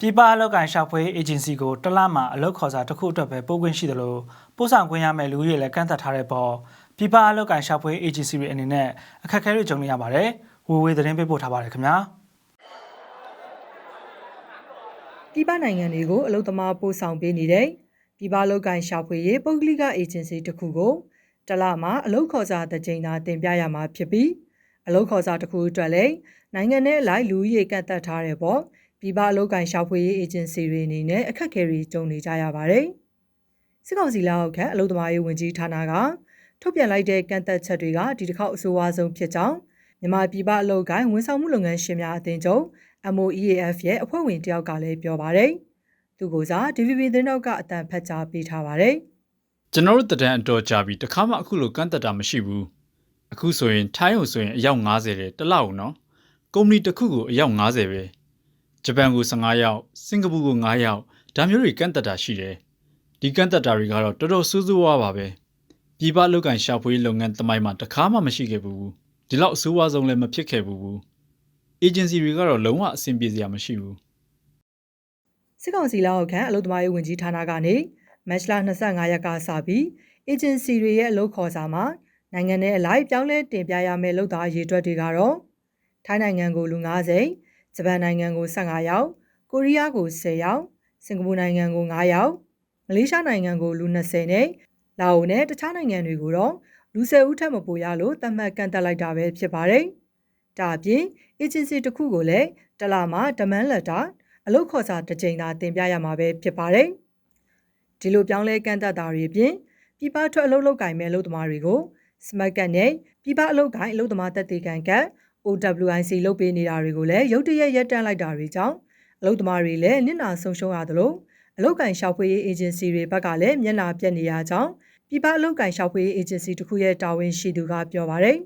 ပြည်ပအလုပ်ကိုင်ရှာဖွေအေဂျင်စီကိုတစ်လမှအလုပ်ခေါ်စာတစ်ခုအတွက်ပဲပို့ခွင့်ရှိတယ်လို့ပို့ဆောင်ခွင့်ရမယ့်လူကြီးတွေလည်းကန့်သက်ထားတဲ့ပေါ်ပြည်ပအလုပ်ကိုင်ရှာဖွေအေဂျင်စီတွေအနေနဲ့အခက်အခဲတွေကြုံနေရပါတယ်။ဝေဝေသတင်းပေးပို့ထားပါတယ်ခင်ဗျာ။ပြည်ပနိုင်ငံတွေကိုအလုပ်သမားပို့ဆောင်ပေးနေတဲ့ပြည်ပအလုပ်ကိုင်ရှာဖွေရေးပုဂ္ဂလိကအေဂျင်စီတစ်ခုကိုတစ်လမှာအလုပ်ခေါ်စာတစ်ကြိမ်သာတင်ပြရမှာဖြစ်ပြီးအလုပ်ခေါ်စာတစ်ခုအတွက်လည်းနိုင်ငံနဲ့အလိုက်လူဦးရေကန့်သက်ထားတဲ့ပေါ့ ပြည်ပအလုပ်ကိုင်ရှာဖွေရေးအေဂျင်စီတွေအနေနဲ့အခက်အခဲတွေကြုံနေကြရပါတယ်။စစ်ကောင်စီလက်အောက်ခံအလုပ်သမားရေးဝန်ကြီးဌာနကထုတ်ပြန်လိုက်တဲ့ကန့်သက်ချက်တွေကဒီတစ်ခေါက်အဆိုအဝါဆုံးဖြစ်ကြောင်းမြန်မာပြည်ပအလုပ်ကိုင်ဝန်ဆောင်မှုလုပ်ငန်းရှင်များအသင်းချုပ် MOEAF ရဲ့အဖွဲ့ဝင်တယောက်ကလည်းပြောပါတယ်။သူကိုစား DVB သတင်းတော့ကအတန်ဖတ်ကြားပေးထားပါတယ်ကျွန်တော်တို့တဒံအတော်ကြာပြီတခါမှအခုလိုကန့်သက်တာမရှိဘူးအခုဆိုရင်ထိုင်းကိုဆိုရင်အယောက်90တဲ့တစ်လောက်နော်ကုမ္ပဏီတစ်ခုကိုအယောက်90ပဲ ဂျပန်ကို15ယောက်စင်ကာပူကို9ယောက်ဒါမျိုးတွေကန့်သက်တာရှိတယ်ဒီကန့်သက်တာတွေကတော့တော်တော်ဆိုးဆိုးဝါးပါပဲပြည်ပလုပ်ကန်ရှာဖွေလုပ်ငန်းတမိုင်းမှာတခါမှမရှိခဲ့ဘူးဒီလောက်အဆိုးဝါးဆုံးလည်းမဖြစ်ခဲ့ဘူးအေဂျင်စီတွေကတော့လုံးဝအဆင်ပြေစရာမရှိဘူး။စစ်ကောင်စီလက်အောက်ခံအလုပ်သမားရေးဝန်ကြီးဌာနကနေမတ်လ25ရက်ကစပြီးအေဂျင်စီတွေရဲ့အလုပ်ခေါ်စာမှာနိုင်ငံနဲ့အလိုက်ပြောင်းလဲတင်ပြရမယ့်လုပ်သားအရေးအတွက်တွေကတော့ထိုင်းနိုင်ငံကိုလူ90 ဂျပန်နိုင်ငံကို15ယောက်ကိုရီးယားကို10ယောက်စင်ကာပူနိုင်ငံကို9ယောက်မလေးရှားနိုင်ငံကိုလူ20နဲ့လာအိုနဲ့တခြားနိုင်ငံတွေကိုတော့လူ10ဦးထက်မပိုရလို့သတ်မှတ်ကန့်သက်လိုက်တာပဲဖြစ်ပါတယ်။ဒါအပြင် agency တစ်ခုကိုလည်းတစ်လမှ demand letter အလုပ်ခေါ်စာတစ်ကြိမ်သာတင်ပြရမှာပဲဖြစ်ပါတယ်။ဒီလိုပြောင်းလဲကန့်သက်တာတွေအပြင်ပြည်ပထွက်အလုပ်လုပ်ကင်မဲ့အလုပ်သမားတွေကို smart card နဲ့ပြည်ပအလုပ်ကိုင်အလုပ်သမားတက်တေကန်ကတ် OWIC လုပ်ပေးနေတာတွေကိုလည်းရုတ်တရက်ရက်တန့်လိုက်တာတွေကြောင့်အလုပ်သမားတွေလည်းနစ်နာဆုံးရှုံးရသလိုအလုပ်ကိုင်ရှောက်ဖွေးရေးအေဂျင်စီတွေဘက်ကလည်းမျက်နှာပြက်နေရကြောင်းပြည်ပအလုပ်ကိုင်ရှောက်ဖွေးရေးအေဂျင်စီတစ်ခုရဲ့တာဝန်ရှိသူကပြောပါတယ်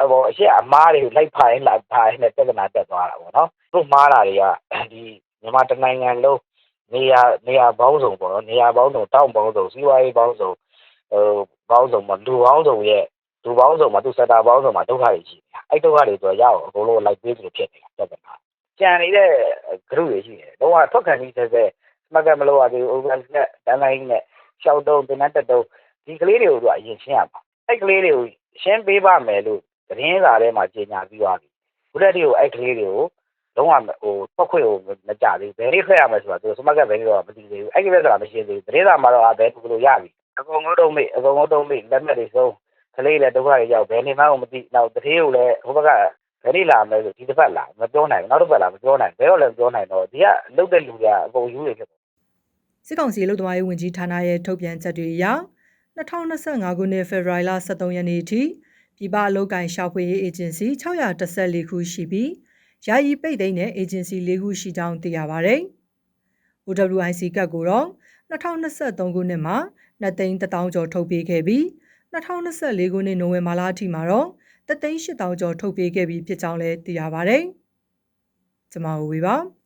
အပေါ်အရှိအမားတွေကိုလိုက်ဖိုင်လိုက်ဖိုင်နဲ့ပြဿနာတက်သွားတာပေါ့နော်သူ့မားတာတွေကဒီမြန်မာတနိုင်ငံလုံးနေရာနေရာပေါင်းစုံပေါ့နော်နေရာပေါင်းစုံတောင်းပေါင်းစုံစီးပွားရေးပေါင်းစုံဟိုပေါင်းစုံမှာလူပေါင်းစုံရဲ့ လူပေါင်းစုံမှာသူစက်တာပေါင်းစုံမှာဒုက္ခတွေရှိနေတာအဲ့ဒုက္ခတွေဆိုရအောင်အကုန်လုံးလိုက်ပေးသလိုဖြစ်နေတာပြဿနာကြံနေတဲ့ group တွေရှိတယ်တော့ထွက်ခံပြီးဆက်ဆက်စမကမလို့ရသေးဘူး over နဲ့တန်းတိုင်းနဲ့ရှောက်တုံးတင်တက်တုံးဒီကလေးတွေကိုသူအရင်ရှင်းရမှာအဲ့ကလေးတွေကိုရှင်းပေးပါမယ်လို့သတင်းစာထဲမှာကြေညာပြီးသွားပြီဘုရားတီကိုအဲ့ကလေးတွေကိုလုံးဝဟိုထွက်ခွင့်ကိုမကြသေးဘူးဘယ်လေးထွက်ရမယ်ဆိုတာသူစမကဘယ်လေးတော့မသိသေးဘူးအဲ့ဒီပဲဆိုတာမရှိသေးဘူးသတင်းစာမှာတော့ဘယ်သူလို့ရပြီအကုန်လုံးတော့မေ့အကုန်လုံးတော့မေ့လက်မှတ်တွေဆုံး ကလေးလည်းဒုက္ခတွေရောက်ဘယ်နေမှမသိနောက်တတိယကိုလည်းဟိုဘက်ကဘယ်နေ့လာမယ်ဆိုဒီတစ်ပတ်လာမပြောနိုင်ဘူးနောက်တစ်ပတ်လာမပြောနိုင်ဘယ်တော့လည်းမပြောနိုင်တော့ဒီကလုတ်တဲ့လူတွေကအကုန်ယူနေဖြစ်စစ်ကောင်စီအလုပ်သမားရေးဝန်ကြီးဌာနရဲ့ထုတ်ပြန်ချက်တွေအရ2025ခုနှစ်ဖေဖော်ဝါရီလ23ရက်နေ့အထိပြည်ပအလုပ်ကိုင်ရှာဖွေရေးအေဂျင်စီ614ခုရှိပြီးယာယီပိတ်သိမ်းတဲ့အေဂျင်စီ၄ခုရှိကြောင်းသိရပါဗျ။ OWIC ကတ်ကိုတော့2023ခုနှစ်မှာ2သိန်း1000ကျော်ထုတ်ပေးခဲ့ပြီး 2024ခုနှစ်နိုဝင်ဘာလအထိမှာတော့3သိန်း8000ကျော်ထုတ်ပေးခဲ့ပြီးဖြစ်ကြောင်းလည်းသိရပါဗျ။ကျွန်မဝေပါ